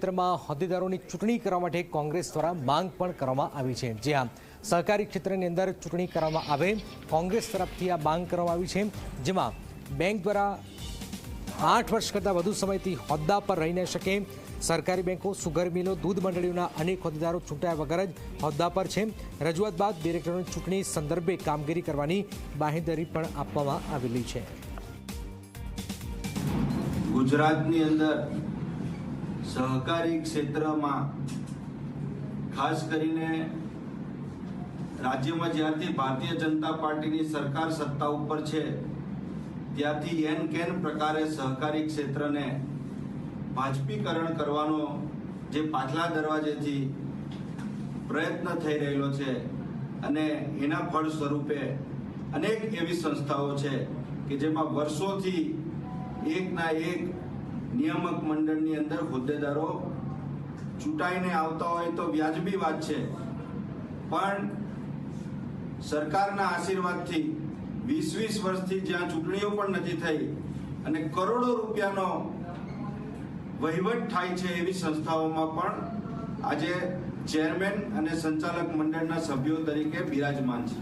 ક્ષેત્રમાં હોદ્દેદારોની ચૂંટણી કરવા માટે કોંગ્રેસ દ્વારા માંગ પણ કરવામાં આવી છે. જ્યાં સહકારી ક્ષેત્રની અંદર ચૂંટણી કરવામાં આવે, કોંગ્રેસ તરફથી આ માંગ કરવામાં આવી છે. જેમાં બેંક દ્વારા આઠ વર્ષ કરતાં વધુ સમયથી હોદ્દા પર રહી ન શકે. સરકારી બેંકો, સુગર મિલો, દૂધ મંડળીઓના અનેક હોદ્દેદારો ચૂંટાયા વગર જ હોદ્દા પર છે. રજૂઆત બાદ ડિરેક્ટરોની ચૂંટણી સંદર્ભે કામગીરી કરવાની બાહેંધરી પણ આપવામાં આવેલી છે. ગુજરાતની અંદર સહકારી ક્ષેત્રમાં ખાસ કરીને રાજ્યમાં જ્યારથી ભારતીય જનતા પાર્ટીની સરકાર સત્તા ઉપર છે, ત્યારથી એન કેન પ્રકારે સહકારી ક્ષેત્રને ભાજપીકરણ કરવાનો જે પાછલા દરવાજેથી પ્રયત્ન થઈ રહેલો છે અને એના ફળ સ્વરૂપે અનેક એવી સંસ્થાઓ છે કે જેમાં વર્ષોથી એકના એક નિયામક મંડળની અંદર હોદ્દેદારો ચૂંટાઈને આવતા હોય તો વ્યાજબી વાત છે. પણ સરકારના આશીર્વાદથી વીસ વીસ વર્ષથી જ્યાં ચૂંટણીઓ પણ નથી થઈ અને કરોડો રૂપિયાનો વહીવટ થાય છે એવી સંસ્થાઓમાં પણ આજે ચેરમેન અને સંચાલક મંડળના સભ્યો તરીકે બિરાજમાન છે.